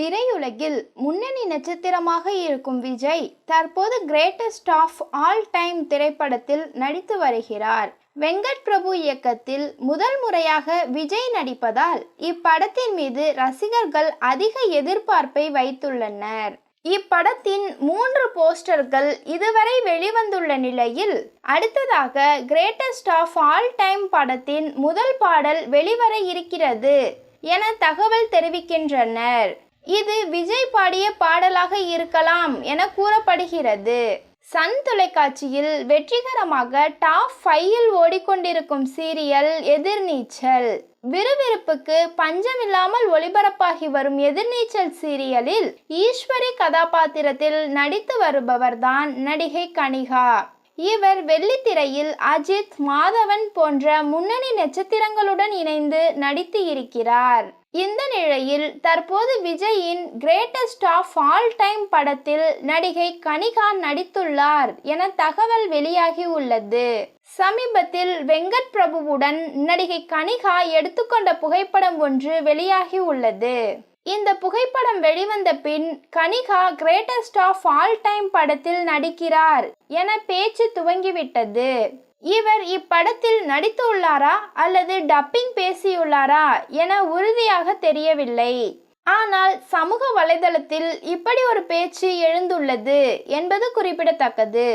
திரையுலகில் முன்னணி நட்சத்திரமாக இருக்கும் விஜய் தற்போது கிரேட்டஸ்ட் ஆஃப் ஆல் டைம் திரைப்படத்தில் நடித்து வருகிறார். வெங்கட் பிரபு இயக்கத்தில் முதல் முறையாக விஜய் நடிப்பதால் இப்படத்தின் மீது ரசிகர்கள் அதிக எதிர்பார்ப்பை வைத்துள்ளனர். இப்படத்தின் மூன்று போஸ்டர்கள் இதுவரை வெளிவந்துள்ள நிலையில் அடுத்ததாக கிரேட்டஸ்ட் ஆஃப் ஆல் டைம் படத்தின் முதல் பாடல் வெளிவர இருக்கிறது என தகவல் தெரிவிக்கின்றனர். இது விஜய் பாடிய பாடலாக இருக்கலாம் என கூறப்படுகிறது. சன் தொலைக்காட்சியில் வெற்றிகரமாக டாப் ஃபைவில் ஓடிக்கொண்டிருக்கும் சீரியல் எதிர்நீச்சல். விறுவிறுப்புக்கு பஞ்சமில்லாமல் ஒளிபரப்பாகி வரும் எதிர்நீச்சல் சீரியலில் ஈஸ்வரி கதாபாத்திரத்தில் நடித்து வருபவர்தான் நடிகை கனிகா. இவர் வெள்ளித்திரையில் அஜித் மாதவன் போன்ற முன்னணி நட்சத்திரங்களுடன் இணைந்து நடித்து இருக்கிறார். இந்த நிலையில் தற்போது விஜயின் கிரேட்டஸ்ட் ஆஃப் ஆல் டைம் படத்தில் நடிகை கனிகா நடித்துள்ளார் என தகவல் வெளியாகி உள்ளது. சமீபத்தில் வெங்கட் பிரபுவுடன் நடிகை கனிகா எடுத்துக்கொண்ட புகைப்படம் ஒன்று வெளியாகி உள்ளது. இந்த புகைப்படம் வெளிவந்த பின் Kanika greatest of all time படத்தில் நடிக்கிறார் என பேச்சு துவங்கிவிட்டது. இவர் இப்படத்தில் நடித்துள்ளாரா அல்லது டப்பிங் பேசியுள்ளாரா என உறுதியாக தெரியவில்லை. ஆனால் சமூக வலைதளத்தில் இப்படி ஒரு பேச்சு எழுந்துள்ளது என்பது குறிப்பிடத்தக்கது.